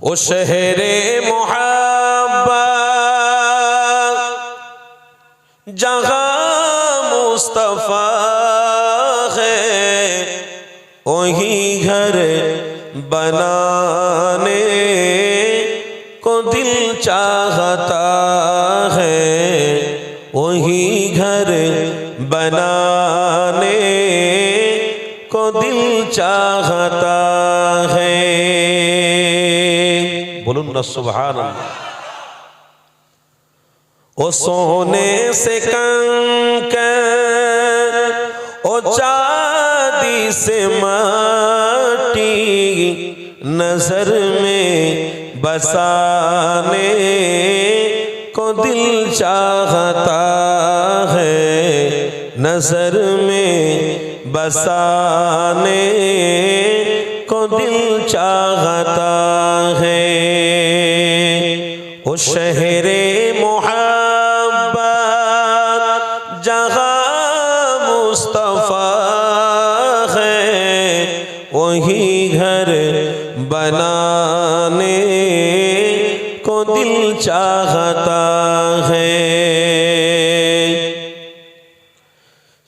ও শহরে মোহাব্বা জাগা মুস্তফা ওহি ঘর বনানে কো দিল চাহতা হহি ঘর বনানে কো দিল চাহতা হ্যাঁ نا سبحان اللہ۔ او سونے سے کنکر، او چادی سے ماتی نظر میں بسانے کو دل چاہتا ہے، نظر میں بسانے کو دل چاہتا ہے۔ ও শহরে মোহাম্মদ জাহা মুস্তফা হই ঘর বনানে কো দিল চাহতা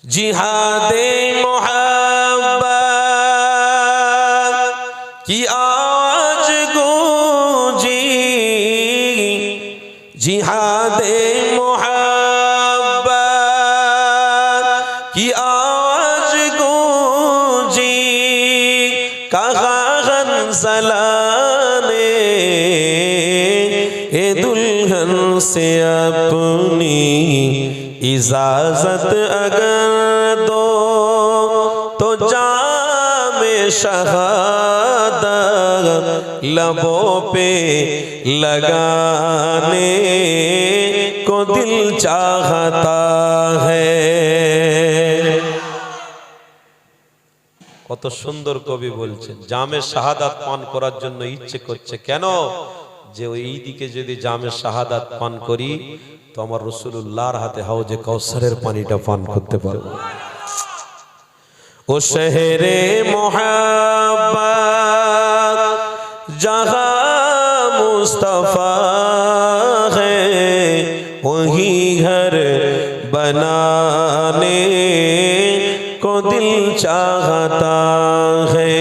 জিহাদে মোহাম্মদ কি আ جہاد محبت کی آواز گونجی، کہاں سلانے؟ اے دلہن سے اپنی اجازت اگر دو، تو جان शहादत लबों पे लगाने को दिल चाहता है কত সুন্দর কবি বলছেন জামে শাহাদাত পান করার জন্য ইচ্ছে করছে কেন যে ওই দিকে যদি জামে শাহাদাত পান করি তো আমার রসুল্লাহর হাতে হাউজে কৌসরের পানিটা পান করতে পারবো وہ شہر محبت جہاں مصطفیٰ ہے، وہی گھر بنانے کو دل چاہتا ہے۔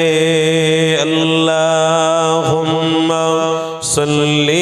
اللہم صلی